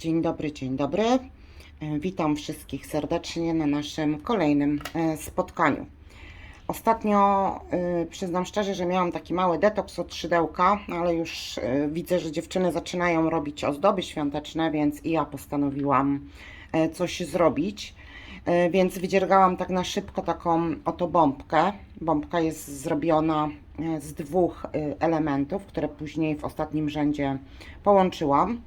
Dzień dobry, dzień dobry. E, Witam wszystkich serdecznie na naszym kolejnym e, spotkaniu. Ostatnio e, przyznam szczerze, że miałam taki mały detoks od szydełka, ale już widzę, że dziewczyny zaczynają robić ozdoby świąteczne, więc i ja postanowiłam coś zrobić. Więc wydziergałam tak na szybko taką oto bombkę. Bombka jest zrobiona z dwóch elementów, które później w ostatnim rzędzie połączyłam.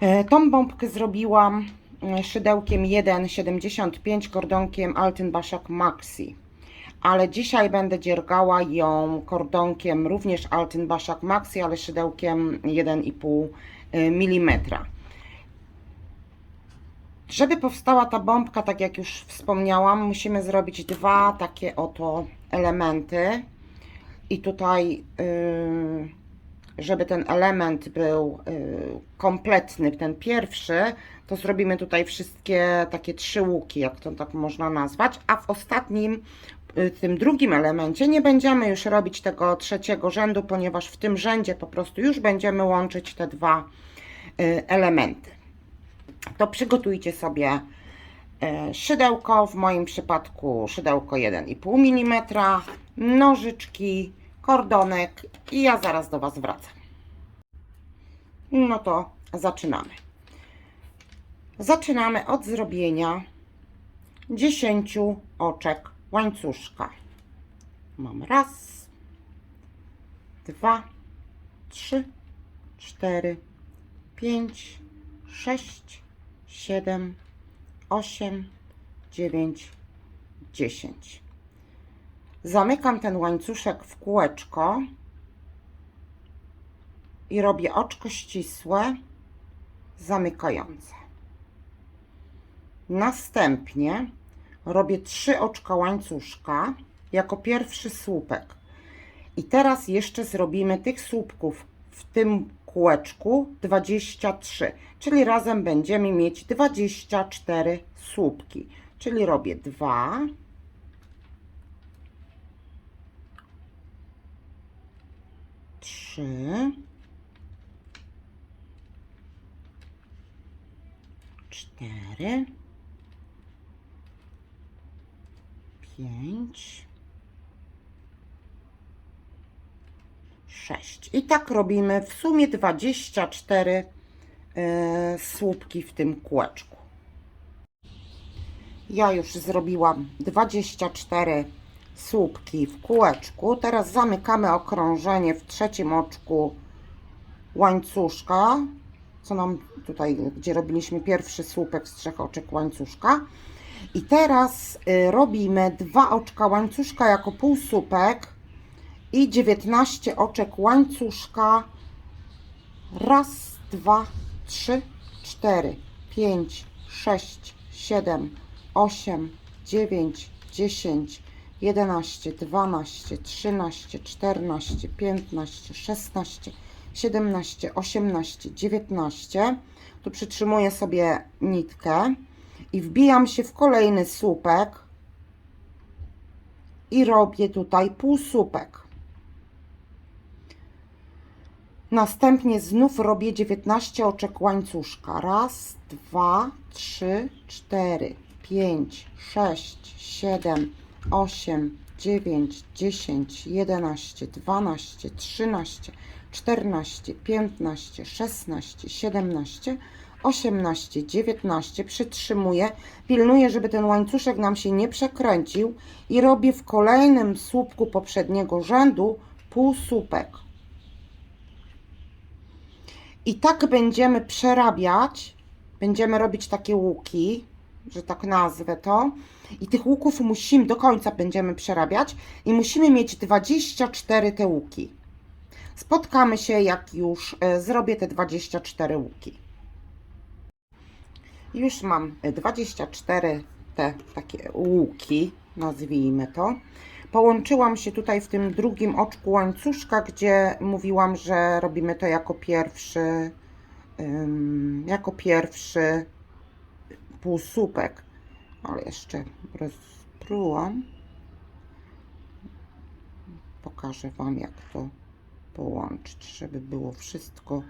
E, Tą bombkę zrobiłam e, szydełkiem 1,75 kordonkiem Altenbachak Maxi. Ale dzisiaj będę dziergała ją kordonkiem również Altenbachak Maxi, ale szydełkiem 1,5 mm. Żeby powstała ta bombka, tak jak już wspomniałam, musimy zrobić dwa takie oto elementy. I tutaj, yy, żeby ten element był yy, kompletny, ten pierwszy, to zrobimy tutaj wszystkie takie trzy łuki, jak to tak można nazwać, a w ostatnim, yy, tym drugim elemencie nie będziemy już robić tego trzeciego rzędu, ponieważ w tym rzędzie po prostu już będziemy łączyć te dwa yy, elementy. To przygotujcie sobie szydełko, w moim przypadku szydełko 1,5 mm, nożyczki, kordonek i ja zaraz do Was wracam. No to zaczynamy. Zaczynamy od zrobienia 10 oczek łańcuszka. Mam raz, dwa, trzy, cztery, pięć, sześć, siedem, osiem, dziewięć, dziesięć. Zamykam ten łańcuszek w kółeczko i robię oczko ścisłe, zamykające. Następnie robię trzy oczka łańcuszka jako pierwszy słupek. I teraz jeszcze zrobimy tych słupków w tym kółeczku 23, czyli razem będziemy mieć 24 słupki. Czyli robię 2, trzy, cztery, pięć, sześć. I tak robimy w sumie 24 e, słupki w tym kółeczku. Ja już zrobiłam 24 słupki w kółeczku. Teraz zamykamy okrążenie w trzecim oczku łańcuszka, co nam tutaj, gdzie robiliśmy pierwszy słupek z trzech oczek łańcuszka. I teraz y, robimy dwa oczka łańcuszka jako półsłupek i 19 oczek łańcuszka. Raz, dwa, trzy, cztery, pięć, sześć, siedem, osiem, dziewięć, dziesięć, jedenaście, dwanaście, trzynaście, czternaście, piętnaście, szesnaście, siedemnaście, osiemnaście, dziewiętnaście. Tu przytrzymuję sobie nitkę i wbijam się w kolejny słupek i robię tutaj półsłupek. Następnie znów robię 19 oczek łańcuszka. Raz, dwa, trzy, cztery, pięć, sześć, siedem, osiem, dziewięć, dziesięć, jedenaście, dwanaście, trzynaście, czternaście, piętnaście, szesnaście, siedemnaście, osiemnaście, dziewiętnaście. Przytrzymuję, pilnuję, żeby ten łańcuszek nam się nie przekręcił i robię w kolejnym słupku poprzedniego rzędu półsłupek. I tak będziemy przerabiać, będziemy robić takie łuki, że tak nazwę to. I tych łuków musimy, do końca będziemy przerabiać i musimy mieć 24 te łuki. Spotkamy się, jak już e, zrobię te 24 łuki. Już mam e, 24 te takie łuki, nazwijmy to. Połączyłam się tutaj w tym drugim oczku łańcuszka, gdzie mówiłam, że robimy to jako pierwszy, jako pierwszy półsłupek. Ale jeszcze rozprułam. Pokażę Wam, jak to połączyć, żeby było wszystko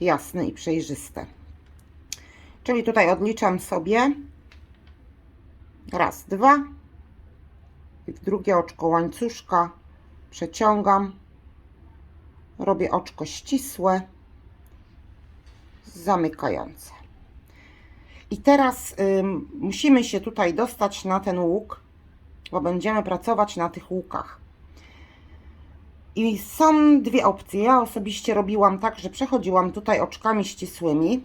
jasne i przejrzyste. Czyli tutaj odliczam sobie raz, dwa i w drugie oczko łańcuszka przeciągam, robię oczko ścisłe, zamykające. I teraz ym, musimy się tutaj dostać na ten łuk, bo będziemy pracować na tych łukach. I są dwie opcje. Ja osobiście robiłam tak, że przechodziłam tutaj oczkami ścisłymi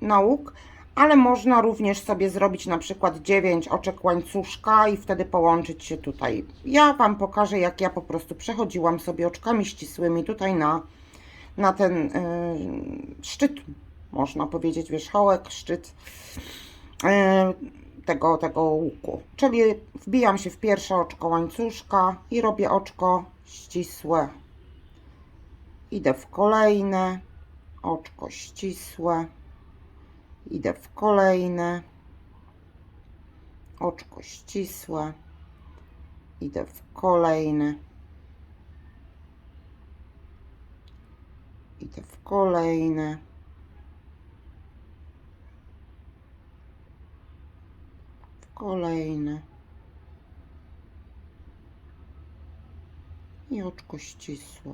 na łuk, ale można również sobie zrobić na przykład 9 oczek łańcuszka i wtedy połączyć się tutaj. Ja Wam pokażę, jak ja po prostu przechodziłam sobie oczkami ścisłymi tutaj na, na ten yy, szczyt, można powiedzieć, wierzchołek, szczyt yy, tego, tego łuku. Czyli wbijam się w pierwsze oczko łańcuszka i robię oczko ścisłe. Idę w kolejne oczko ścisłe. Idę w kolejne oczko ścisłe. Idę w kolejne. Idę w kolejne. Kolejne. I oczko ścisłe.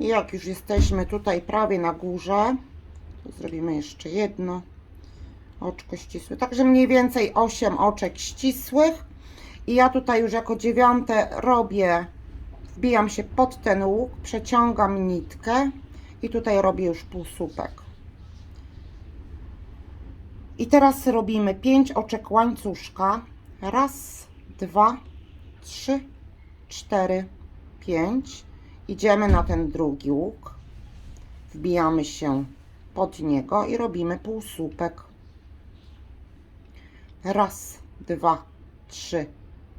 I jak już jesteśmy tutaj prawie na górze, to zrobimy jeszcze jedno oczko ścisłe. Także mniej więcej 8 oczek ścisłych. I ja tutaj już jako dziewiąte robię, wbijam się pod ten łuk, przeciągam nitkę i tutaj robię już półsłupek. I teraz robimy 5 oczek łańcuszka. Raz, dwa, trzy, cztery, pięć. Idziemy na ten drugi łuk. Wbijamy się pod niego i robimy półsłupek. Raz, dwa, trzy,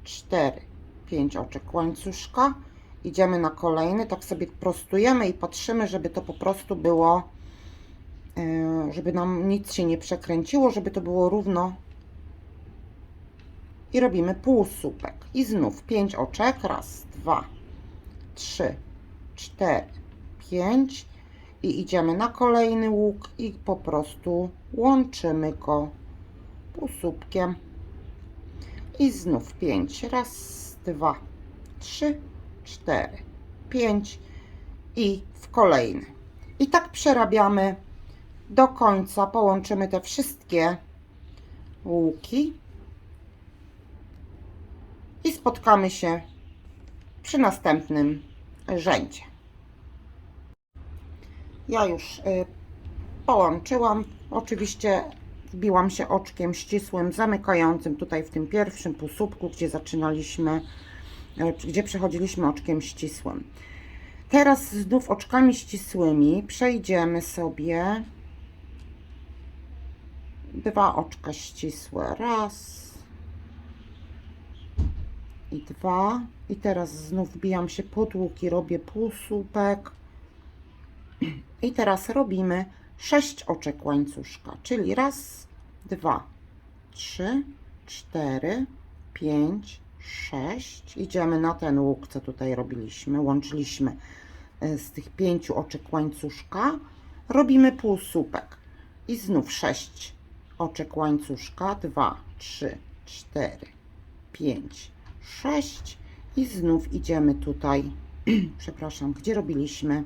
cztery, pięć oczek łańcuszka. Idziemy na kolejny, tak sobie prostujemy i patrzymy, żeby to po prostu było, żeby nam nic się nie przekręciło, żeby to było równo. I robimy półsłupek. I znów pięć oczek. Raz, dwa, trzy, 4, 5 i idziemy na kolejny łuk i po prostu łączymy go półsłupkiem i znów 5 raz, dwa, trzy, cztery, pięć i w kolejny i tak przerabiamy do końca połączymy te wszystkie łuki i spotkamy się przy następnym rzędzie. Ja już y, połączyłam. Oczywiście wbiłam się oczkiem ścisłym, zamykającym tutaj w tym pierwszym półsłupku, gdzie zaczynaliśmy, y, gdzie przechodziliśmy oczkiem ścisłym. Teraz znów oczkami ścisłymi przejdziemy sobie dwa oczka ścisłe. Raz i dwa. I teraz znów wbijam się pod łuk i robię półsłupek. I teraz robimy 6 oczek łańcuszka, czyli raz, dwa, trzy, cztery, pięć, sześć. Idziemy na ten łuk, co tutaj robiliśmy. Łączyliśmy e, z tych pięciu oczek łańcuszka. Robimy półsłupek. I znów 6 oczek łańcuszka. 2, 3, 4, 5, 6 i znów idziemy tutaj, przepraszam, gdzie robiliśmy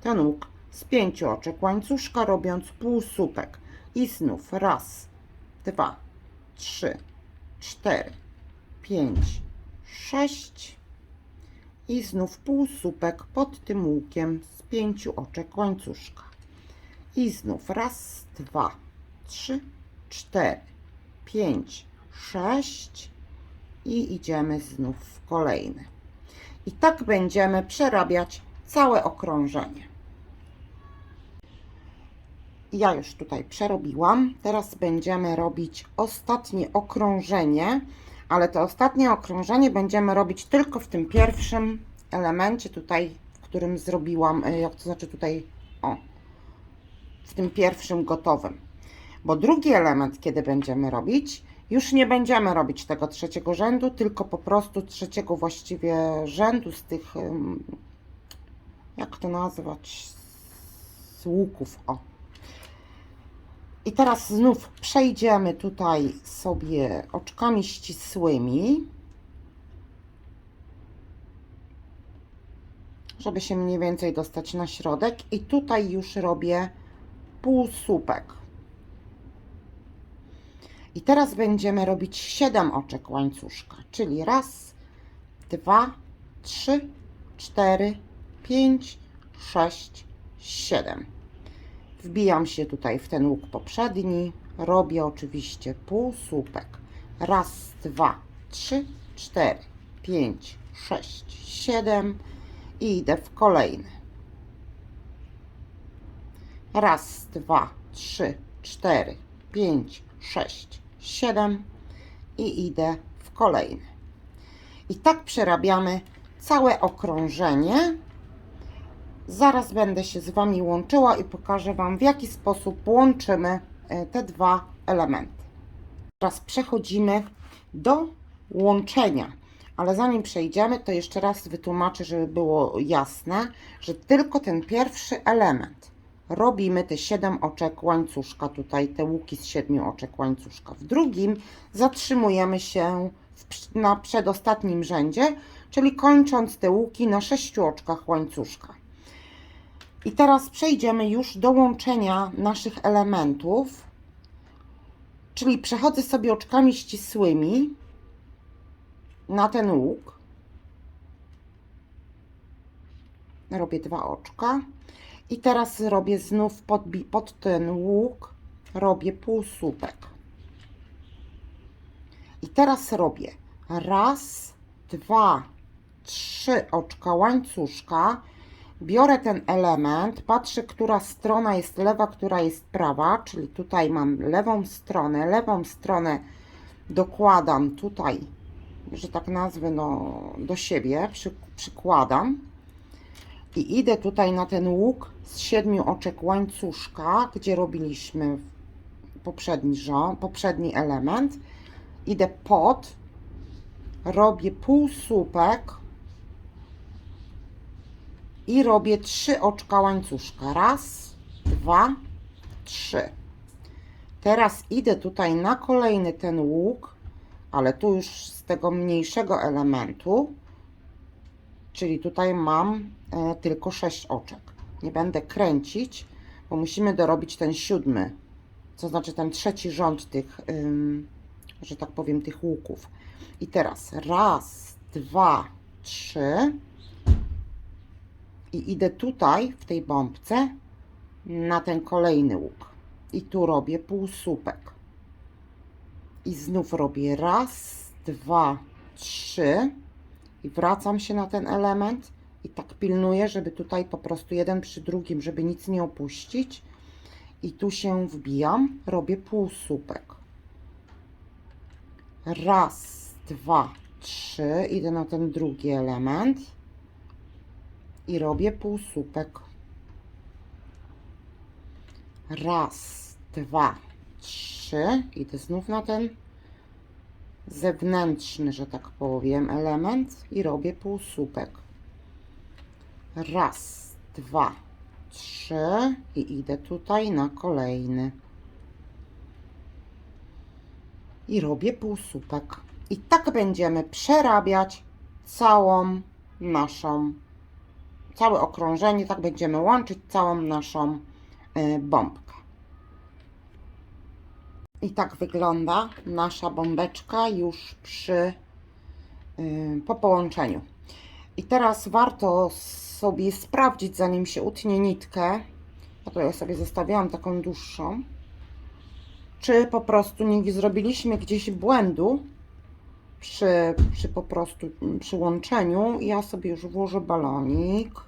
ten łuk z pięciu oczek łańcuszka, robiąc półsłupek. I znów raz, dwa, trzy, cztery, pięć, sześć i znów półsłupek pod tym łukiem z pięciu oczek łańcuszka. I znów raz, dwa, trzy, cztery, pięć, sześć i idziemy znów w kolejny. I tak będziemy przerabiać całe okrążenie. Ja już tutaj przerobiłam. Teraz będziemy robić ostatnie okrążenie, ale to ostatnie okrążenie będziemy robić tylko w tym pierwszym elemencie tutaj, w którym zrobiłam, y, jak to znaczy tutaj, o, w tym pierwszym gotowym. Bo drugi element, kiedy będziemy robić, już nie będziemy robić tego trzeciego rzędu, tylko po prostu trzeciego właściwie rzędu z tych, jak to nazwać, z łuków. O. I teraz znów przejdziemy tutaj sobie oczkami ścisłymi, żeby się mniej więcej dostać na środek. I tutaj już robię półsłupek. I teraz będziemy robić 7 oczek łańcuszka, czyli raz, dwa, trzy, cztery, pięć, sześć, siedem. Wbijam się tutaj w ten łuk poprzedni, robię oczywiście półsłupek. Raz, dwa, trzy, cztery, pięć, sześć, siedem i idę w kolejny. Raz, dwa, trzy, cztery, pięć, sześć, siedem i idę w kolejny. I tak przerabiamy całe okrążenie. Zaraz będę się z Wami łączyła i pokażę Wam, w jaki sposób łączymy e, te dwa elementy. Teraz przechodzimy do łączenia. Ale zanim przejdziemy, to jeszcze raz wytłumaczę, żeby było jasne, że tylko ten pierwszy element robimy te 7 oczek łańcuszka, tutaj te łuki z 7 oczek łańcuszka. W drugim zatrzymujemy się w, na przedostatnim rzędzie, czyli kończąc te łuki na 6 oczkach łańcuszka. I teraz przejdziemy już do łączenia naszych elementów, czyli przechodzę sobie oczkami ścisłymi na ten łuk. Robię dwa oczka. I teraz robię znów pod, pod ten łuk, robię półsłupek. I teraz robię raz, dwa, trzy oczka łańcuszka. Biorę ten element, patrzę, która strona jest lewa, która jest prawa, czyli tutaj mam lewą stronę, lewą stronę dokładam tutaj, że tak nazwę, no, do siebie, przy, przykładam i idę tutaj na ten łuk z siedmiu oczek łańcuszka, gdzie robiliśmy poprzedni rząd, poprzedni element. Idę pod, robię półsłupek i robię trzy oczka łańcuszka. Raz, dwa, trzy. Teraz idę tutaj na kolejny ten łuk, ale tu już z tego mniejszego elementu, czyli tutaj mam e, tylko 6 oczek. Nie będę kręcić, bo musimy dorobić ten siódmy, co znaczy ten trzeci rząd tych, że tak powiem, tych łuków. I teraz raz, dwa, trzy i idę tutaj w tej bombce na ten kolejny łuk. I tu robię półsłupek. I znów robię raz, dwa, trzy wracam się na ten element i tak pilnuję, żeby tutaj po prostu jeden przy drugim, żeby nic nie opuścić i tu się wbijam, robię półsłupek. Raz, dwa, trzy, idę na ten drugi element i robię półsłupek. Raz, dwa, trzy, idę znów na ten zewnętrzny, że tak powiem, element i robię półsłupek. Raz, dwa, trzy i idę tutaj na kolejny. I robię półsłupek. I tak będziemy przerabiać całą naszą, całe okrążenie, tak będziemy łączyć całą naszą y, bombkę. I tak wygląda nasza bombeczka już przy y, po połączeniu. I teraz warto sobie sprawdzić, zanim się utnie nitkę. Ja tutaj sobie zostawiałam taką dłuższą. Czy po prostu nie zrobiliśmy gdzieś błędu przy, przy po prostu przy łączeniu. Ja sobie już włożę balonik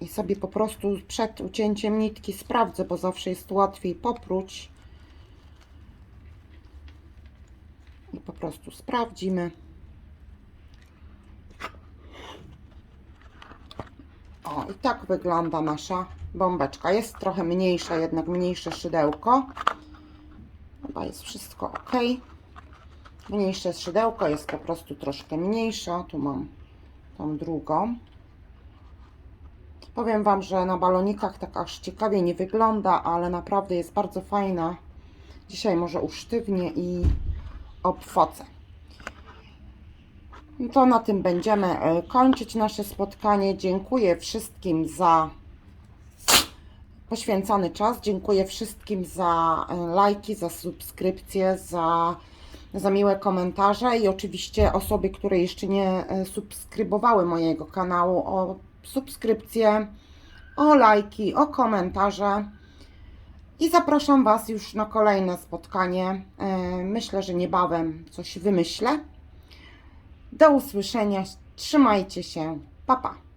i sobie po prostu przed ucięciem nitki sprawdzę, bo zawsze jest łatwiej popróć. I po prostu sprawdzimy. O, i tak wygląda nasza bombeczka. Jest trochę mniejsza, jednak mniejsze szydełko. Chyba jest wszystko ok. Mniejsze szydełko jest po prostu troszkę mniejsze. Tu mam tą drugą. Powiem Wam, że na balonikach tak aż ciekawie nie wygląda, ale naprawdę jest bardzo fajna. Dzisiaj może usztywnię i obfocę. No To na tym będziemy e, kończyć nasze spotkanie. Dziękuję wszystkim za poświęcony czas. Dziękuję wszystkim za e, lajki, za subskrypcje, za, za miłe komentarze i oczywiście osoby, które jeszcze nie e, subskrybowały mojego kanału, o subskrypcję, o lajki, o komentarze. I zapraszam Was już na kolejne spotkanie. E, Myślę, że niebawem coś wymyślę. Do usłyszenia. Trzymajcie się. Pa, pa.